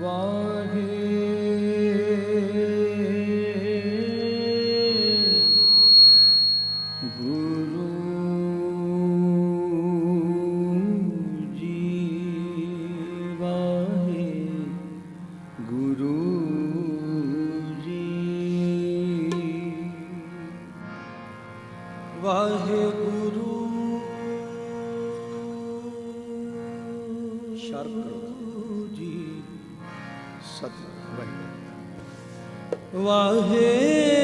ਵਾਹੇ ਸਤ ਵਾਹਿਗੁਰੂ। ਵਾਹੇ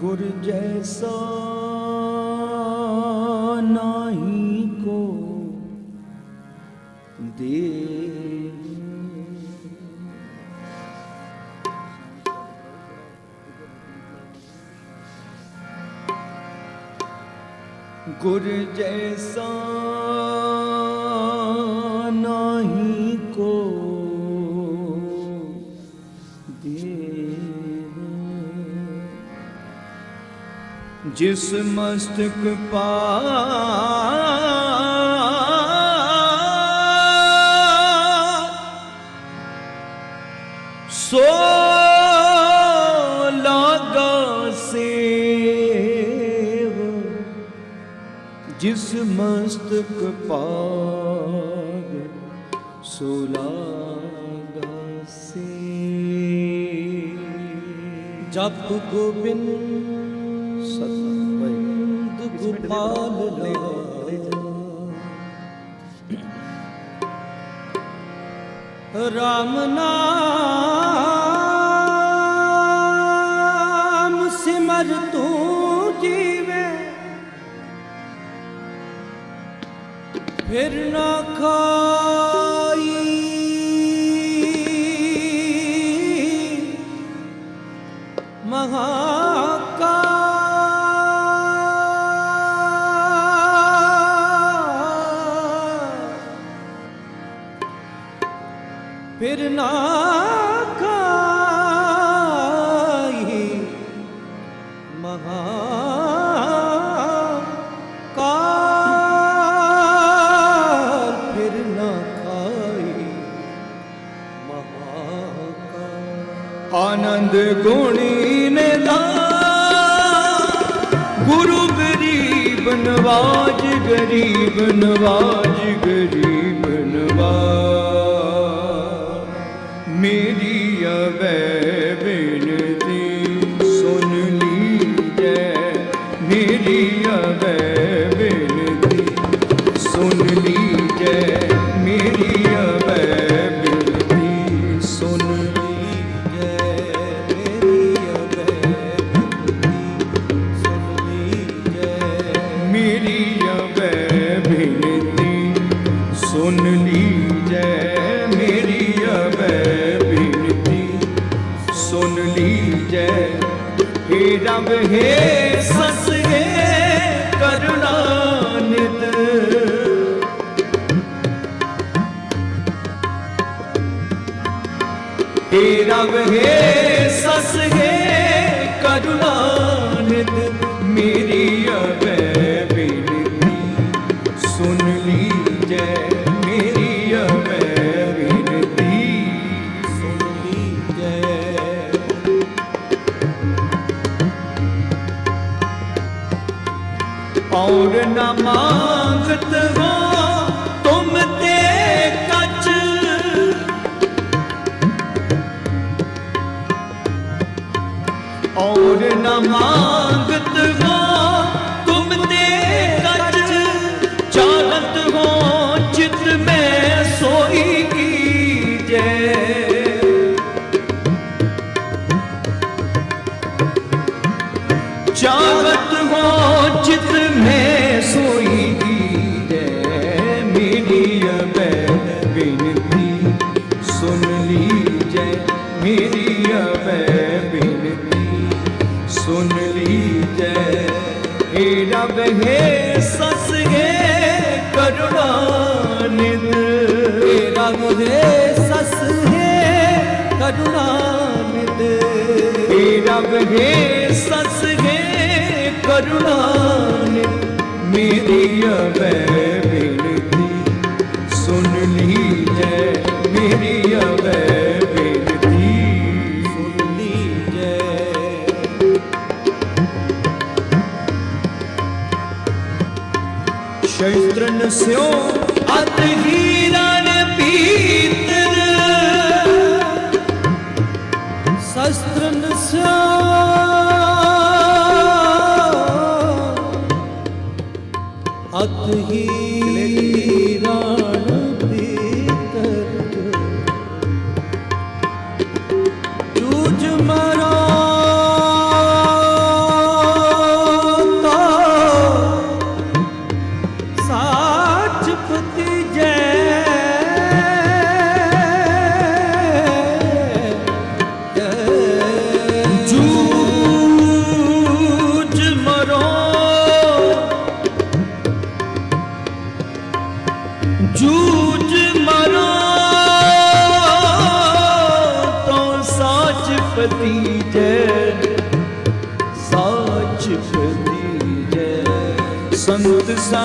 ਗੁਰ ਜੈਸਾ ਨਾਹੀ ਕੋ ਦੇ ਗੁਰ ਜੈਸਾ ਜਿਸ ਮਸਤਕ ਪਾ ਸੋ ਲਾਗਾ ਸੇਵ ਜਿਸ ਮਸਤਕ ਪਾਗ ਸੋ ਲਾਗਾ ਸੇ ਜਪ ਗੋਬਿੰਦ ਲਾਲ ਰਾਮ ਨਾਮ गिरियगै हे रब हे सस हे करुणानित मेरी अब विनती सुन लीजे मेरी अब विनती सुन लीजे और न मान और न मांगत हो रब हे सस हे करुणा निध हे रब हे सस हे करुणा निध हे रब हे सस हे करुणा निध मेरी अवै बिनती सुन लीजै मेरी अवै ਚੰਦਰਨ ਸਿਓ ਅਤ ਹੀਰਾ ਨੇ ਸਿਓ। ਅਤ ਹੀਰਾ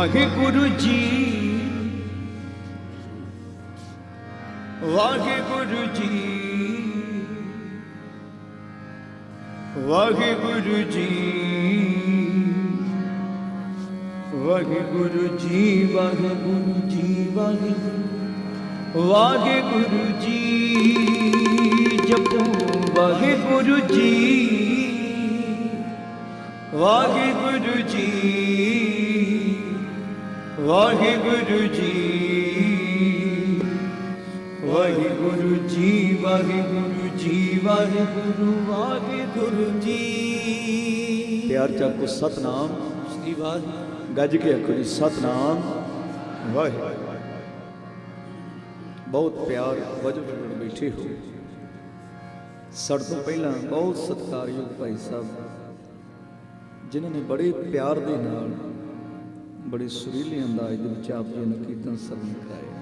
ਵਾਹਿਗੁਰੂ ਜੀ। ਵਾਹਿਗੁਰੂ ਜੀ। ਵਾਹਿਗੁਰੂ ਜੀ। ਵਾਹਿਗੁਰੂ ਜੀ ਵਾਹਿਗੁਰੂ ਜੀ, ਵਾਹਿਗੁਰੂ। ਵਾਹਿਗੁਰੂ ਜੀ, ਜਪੋ ਵਾਹਿਗੁਰੂ ਜੀ। ਵਾਹਿਗੁਰੂ ਜੀ। ਵਾਹਿਗੁਰੂ ਜੀ ਵਾਹਿਗੁਰੂ ਜੀ ਵਾਹਿਗੁਰੂ ਜੀ, ਵਾਹਿਗੁਰੂ ਵਾਹਿਗੁਰੂ ਜੀ। ਪਿਆਰ ਚੱਕੋ ਸਤਨਾਮ। ਸ੍ਰੀ ਵਾਹਿਗੁਰੂ ਗੱਜ ਕੇ ਆਖੋ ਜੀ, ਸਤਨਾਮ। ਵਾਹਿਗੁਰੂ। ਬਹੁਤ ਪਿਆਰ ਵਜੋਂ ਬੈਠੇ ਹੋ। ਸੜ ਤੋਂ ਪਹਿਲਾਂ ਬਹੁਤ ਸਤਿਕਾਰਯੋਗ ਭਾਈ ਸਾਹਿਬ, ਜਿਨ੍ਹਾਂ ਨੇ ਬੜੇ ਪਿਆਰ ਦੇ ਨਾਲ ਬੜੇ ਸੁਰੀਲੇ ਅੰਦਾਜ਼ ਦੇ ਵਿੱਚ ਆਪ ਜੀ ਨੂੰ ਕੀਰਤਨ ਸਰਵਣ ਕਰਾਇਆ।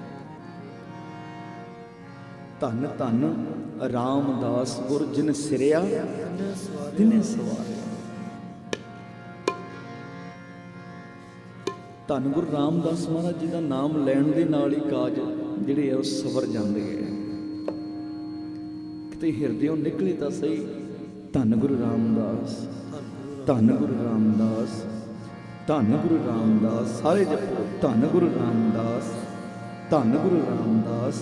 ਧੰਨ ਧੰਨ ਰਾਮਦਾਸ ਗੁਰ ਜਿਨ ਸਿਰਿਆ ਦਿਨੇ ਸਵਾਰਿਆ। ਧੰਨ ਗੁਰੂ ਰਾਮਦਾਸ ਮਹਾਰਾਜ ਜੀ ਦਾ ਨਾਮ ਲੈਣ ਦੇ ਨਾਲ ਹੀ ਕਾਜ ਜਿਹੜੇ ਆ ਉਹ ਸਵਰ ਜਾਂਦੇ ਆ ਕਿਤੇ ਹਿਰਦਿਓਂ ਨਿਕਲੇ ਤਾਂ ਸਹੀ। ਧੰਨ ਗੁਰੂ ਰਾਮਦਾਸ, ਧੰਨ ਗੁਰੂ ਰਾਮਦਾਸ। ਧੰਨ ਗੁਰੂ ਰਾਮਦਾਸ, ਸਾਰੇ ਜਪੋ। ਧੰਨ ਗੁਰੂ ਰਾਮਦਾਸ, ਧੰਨ ਗੁਰੂ ਰਾਮਦਾਸ,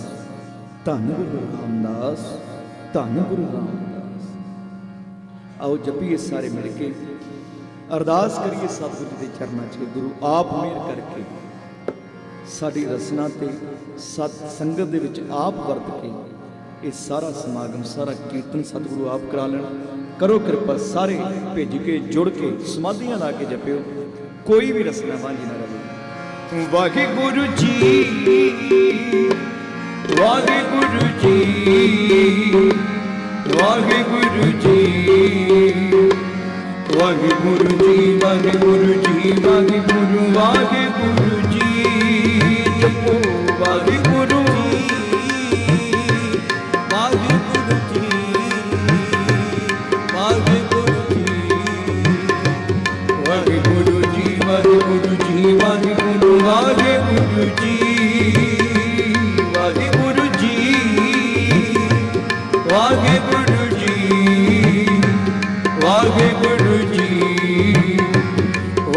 ਧੰਨ ਗੁਰੂ ਰਾਮਦਾਸ, ਧੰਨ ਗੁਰੂ ਰਾਮਦਾਸ। ਆਓ ਜਪੀਏ ਸਾਰੇ ਮਿਲ ਕੇ। ਅਰਦਾਸ ਕਰੀਏ ਸਤਿਗੁਰੂ ਦੇ ਚਰਨਾਂ 'ਚ। ਗੁਰੂ ਆਪ ਮਿਹਰ ਕਰਕੇ ਸਾਡੀ ਰਸਨਾ ਤੇ ਸਤ ਸੰਗਤ ਦੇ ਵਿੱਚ ਆਪ ਵਰਤ ਕੇ ਇਹ ਸਾਰਾ ਸਮਾਗਮ, ਸਾਰਾ ਕੀਰਤਨ ਸਤਿਗੁਰੂ ਆਪ ਕਰਾ ਲੈਣ। ਕਰੋ ਕਿਰਪਾ ਸਾਰੇ ਭਿੱਜ ਕੇ, ਜੁੜ ਕੇ, ਸਮਾਧੀਆਂ ਲਾ ਕੇ ਜਪਿਓ। ਕੋਈ ਵੀ ਰਸਨਾ ਵਾਂਝੀ ਨਾ ਰਵੇ। ਵਾਹਿਗੁਰੂ ਜੀ ਵਾਹਿਗੁਰੂ ਜੀ ਵਾਹਿਗੁਰੂ ਜੀ ਵਾਹਿਗੁਰੂ ਜੀ ਵਾਹਿਗੁਰੂ ਜੀ, ਵਾਹਿਗੁਰੂ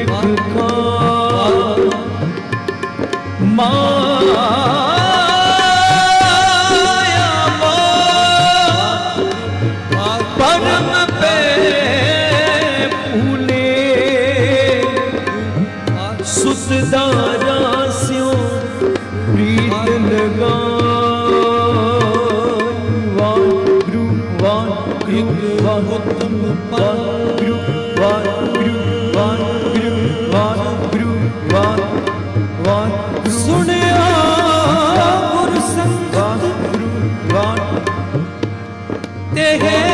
everyone. ਸੁਣਿਆ ਗੁਰ ਸੰਗਤ ਤੇ ਹੈ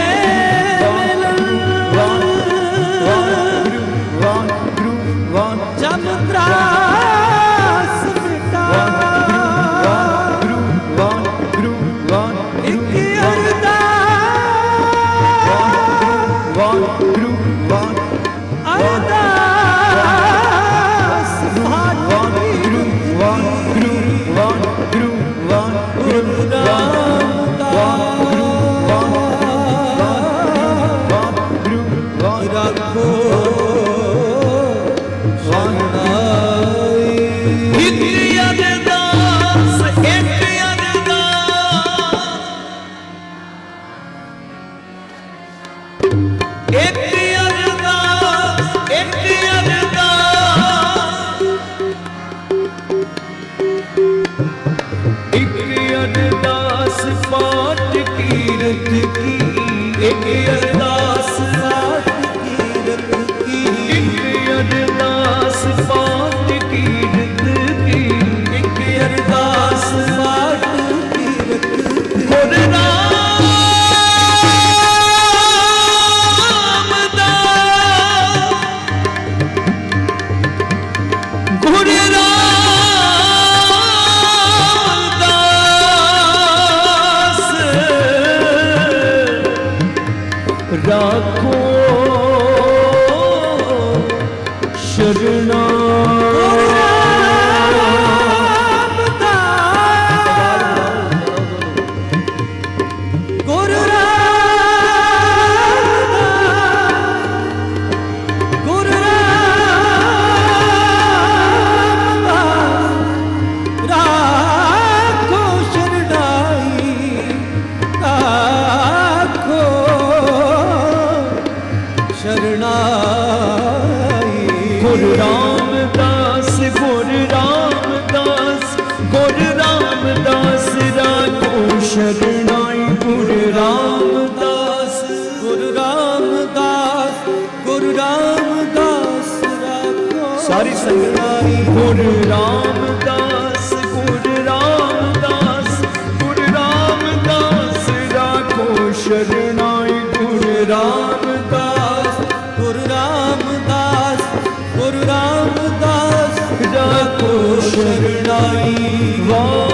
ਰਾਮਦਾਸ ਗੁਰੂ ਰਾਮਦਾਸ ਗੁਰੂ ਰਾਮਦਾਸ ਰਾਖੋ। ਸਾਰੀ ਸੰਗਤ। ਗੁਰੂ ਰਾਮਦਾਸ ਗੁਰੂ ਰਾਮਦਾਸ ਗੁਰੂ ਰਾਮਦਾਸ ਰਾਖੋ। ਸ਼ਰਣਾਈ ਗੁਰੂ ਰਾਮਦਾਸ ਗੁਰੂ ਰਾਮਦਾਸ ਗੁਰੂ ਰਾਮਦਾਸ ਰਾਖੋ। ਵਾਹਿਗੁਰੂ